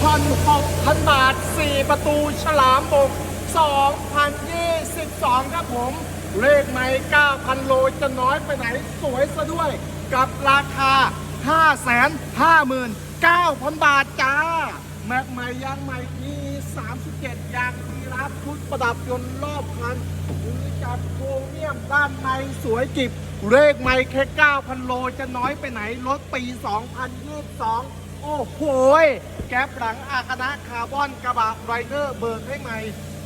6,000 บาท 4 ประตูฉลามบก 2022 ครับผม เลขไม่9,000 โลจะน้อยไปไหนสวยซะด้วย กับราคา 559,000 บาทจ้า แม็กใหม่ยางใหม่มี37 ยางทีรับชุดประดับยนต์รอบคันหรือจับโครเมียมด้านในสวยกิบเลขไม่แค่9,000 โลจะน้อยไปไหน รถปี 2022 โอ้โหแก๊ปหลังอาคณะคาร์บอนกระบะไรเดอร์เบิกให้ใหม่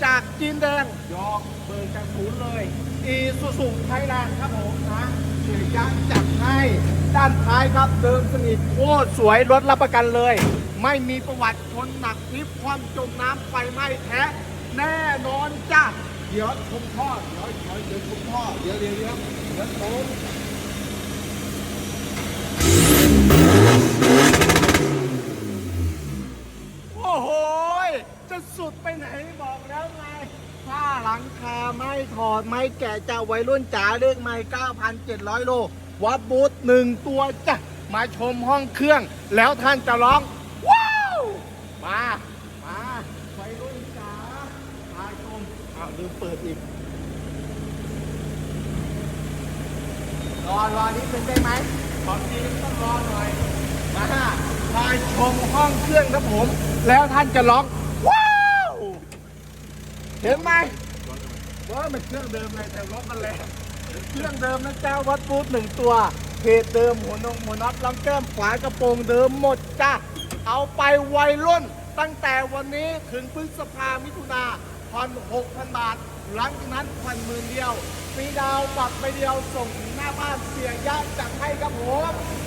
จากจีนแดงยอกเบิกจากศูนย์เลยอีซูซูไทยแลนด์ครับผมนะเสียยะจัดให้ด้านท้ายครับเดิมสนิทโคตรสวยรถรับประกันเลย ไม่มีประวัติชนหนักพลิบความจมน้ำไฟไหม้แท้ แน่นอนจ้าเดี๋ยวชมท่อเดี๋ยวเดี๋ยวเดี๋ยวชมท่อเดี๋ยวเดี๋ยวเดี๋ยวเดี๋ยวชม โอ้โหย จะสุดไปไหนบอกแล้วไงถ้าหลังคาไม่ถอดไม่แกะจะวัยรุ่นจ๋าเลขไม่ 9,700 โล วัดบูธหนึ่งตัวจ้ะ มาชมห้องเครื่อง แล้วท่านจะร้อง ว้าว มา มาวัยรุ่นจ๋ามาชมอ้าวลืมเปิดอีก รอรอนิดนึงได้ไหมขอทีต้องรอหน่อย มามาชมห้องเครื่องครับผม แล้วท่านจะร้อง เห็นไหมว่ามันเครื่องเดิมเลยแต่รถมันแรงเครื่องเดิมนะเจ้าวัดบูธหนึ่งตัวเพจเดิมหัวนงหัวน็อตลำแก้มขวากระโปรงเดิมหมดจ้าเอาไปวัยรุ่น ตั้งแต่วันนี้ถึงพฤษภามิถุนาผ่อน6,000บาท หลังจากนั้นผ่อนหมื่นเดียวฟรีดาวน์บัตรไปเดียวส่งหน้าบ้านเสียยะจัดให้ครับผมแจ๋ว